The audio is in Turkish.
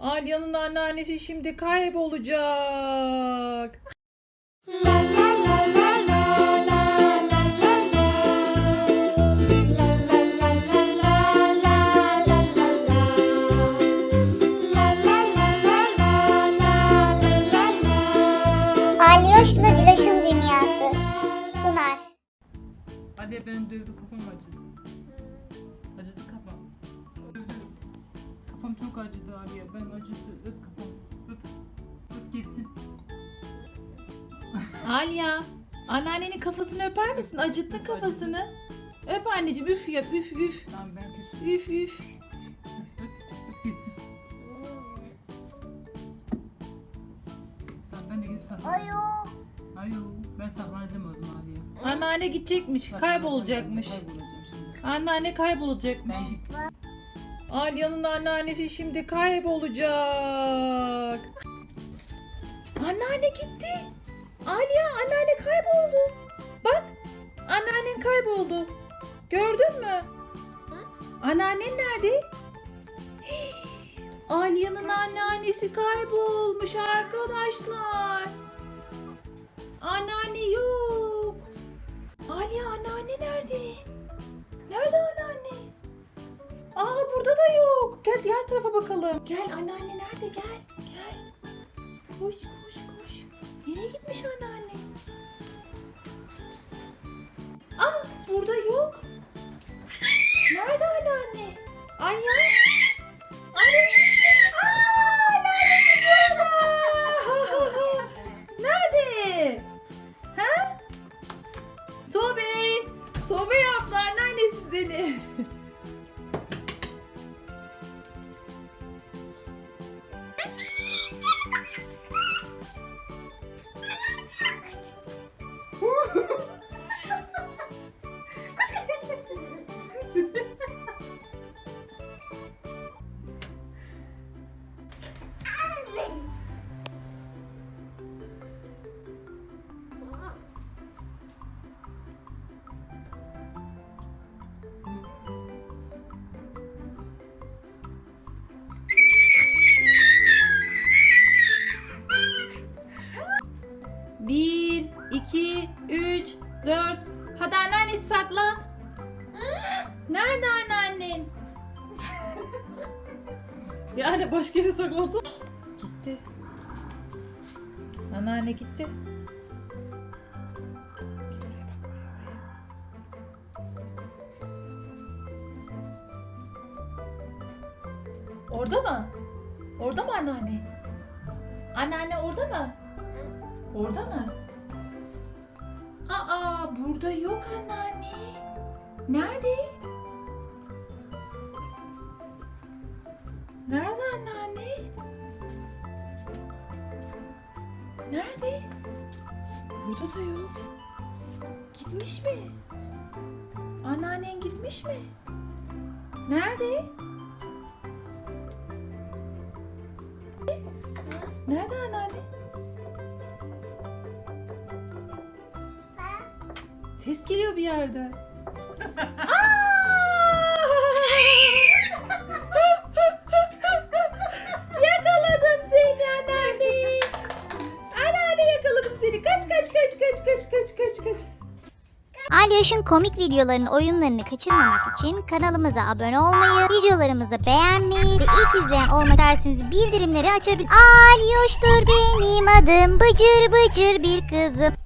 Alya'nın anneannesi şimdi kaybolacak. Alyoş'la Diloş'un dünyası sunar. Hadi ben dövdüm kafam. Acıdı Kafam çok acıdı Aliye. Ben acıdı. Öp kafam. Öp. Öp geçsin. Alya. Anneannenin kafasını öper misin? Acıttın kafasını. Öp anneciğim üf yap üf üf. Tamam ben kesin. Üf üf. Ben de gidip saklanayım. Ayo. Ayo ben saklanacağım o zaman Aliye. Anneanne gidecekmiş, kaybolacakmış. Kaybolacağım şimdi. Anneanne kaybolacakmış. Ben Alya'nın anneannesi şimdi kaybolacak. Anneanne gitti. Alya anneanne kayboldu. Bak anneannen kayboldu. Gördün mü? Anneannen nerede? Alya'nın anneannesi kaybolmuş arkadaşlar. Anneanne yok. Alya anneanne? Nerede Gel diğer tarafa bakalım. Gel anneanne nerede gel. Gel. Koş koş koş. Nereye gitmiş anneanne? Ah burada yok. Nerede anneanne? Anne. Anne. Aa, nerede burada? nerede? Ha? Sobe. Sobe yaptı anneanne sizeni. 1, 2, 3, 4. Hadi anneanne sakla. Nerede anneannen? yani başka yere saklasın. Gitti. Anneanne gitti. Orada mı? Orada mı anneanne? Anneanne orada mı? Orada mı? Aa burada yok anneanne. Nerede? Nerede anneanne? Nerede? Burada da yok. Gitmiş mi? Anneannen gitmiş mi? Nerede? Ses geliyor bir yerden. yakaladım seni anneanne. Anneanne yakaladım seni. Kaç kaç kaç kaç kaç kaç kaç kaç. Alyoş'un komik videolarının oyunlarını kaçırmamak için kanalımıza abone olmayı, videolarımızı beğenmeyi ve ilk izleyen olmak isterseniz bildirimleri açabilirsiniz. Alyoş'tur benim adım, bıcır bıcır bir kızım.